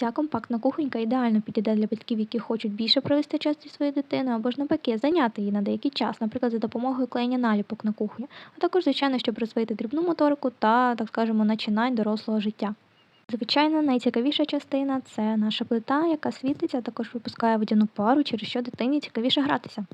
Ця компактна кухонька ідеально підійде для батьків, які хочуть більше провести час зі своєю дитиною, або ж навпаки, зайняти її на деякий час, наприклад, за допомогою клеєння наліпок на кухню, а також, звичайно, щоб розвити дрібну моторику та, так скажемо, начинань дорослого життя. Звичайно, найцікавіша частина це наша плита, яка світиться, а також випускає водяну пару, через що дитині цікавіше гратися.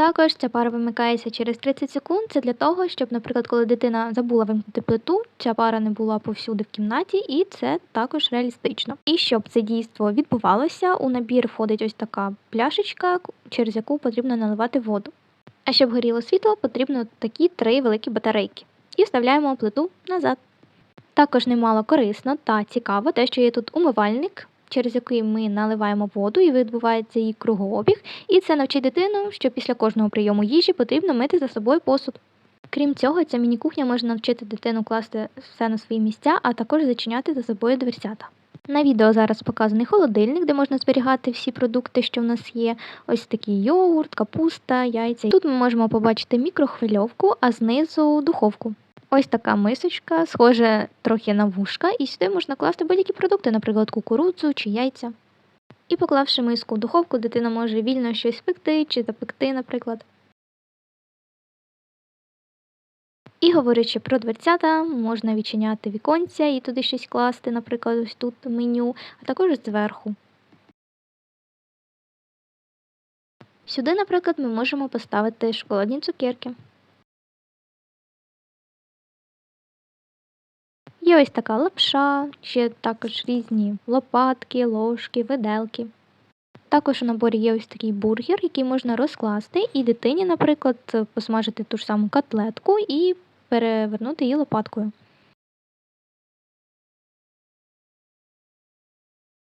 Також ця пара вимикається через 30 секунд. Це для того, щоб, наприклад, коли дитина забула вимкнути плиту, ця пара не була повсюди в кімнаті, і це також реалістично. І щоб це дійство відбувалося, у набір входить ось така пляшечка, через яку потрібно наливати воду. А щоб горіло світло, потрібно такі три великі батарейки. І вставляємо плиту назад. Також немало корисно та цікаво те, що є тут умивальник, через який ми наливаємо воду і відбувається її кругообіг, і це навчить дитину, що після кожного прийому їжі потрібно мити за собою посуд. Крім цього, ця міні-кухня може навчити дитину класти все на свої місця, а також зачиняти за собою дверцята. На відео зараз показаний холодильник, де можна зберігати всі продукти, що в нас є. Ось такий йогурт, капуста, яйця. Тут ми можемо побачити мікрохвильовку, а знизу духовку. Ось така мисочка, схоже трохи на вушка, і сюди можна класти будь-які продукти, наприклад, кукурудзу чи яйця. І поклавши миску в духовку, дитина може вільно щось пекти чи запекти, наприклад. І говорячи про дверцята, можна відчиняти віконця і туди щось класти, наприклад, ось тут меню, а також зверху. Сюди, наприклад, ми можемо поставити шоколадні цукерки. Є ось така лапша, ще також різні лопатки, ложки, виделки. Також у наборі є ось такий бургер, який можна розкласти, і дитині, наприклад, посмажити ту ж саму котлетку і перевернути її лопаткою.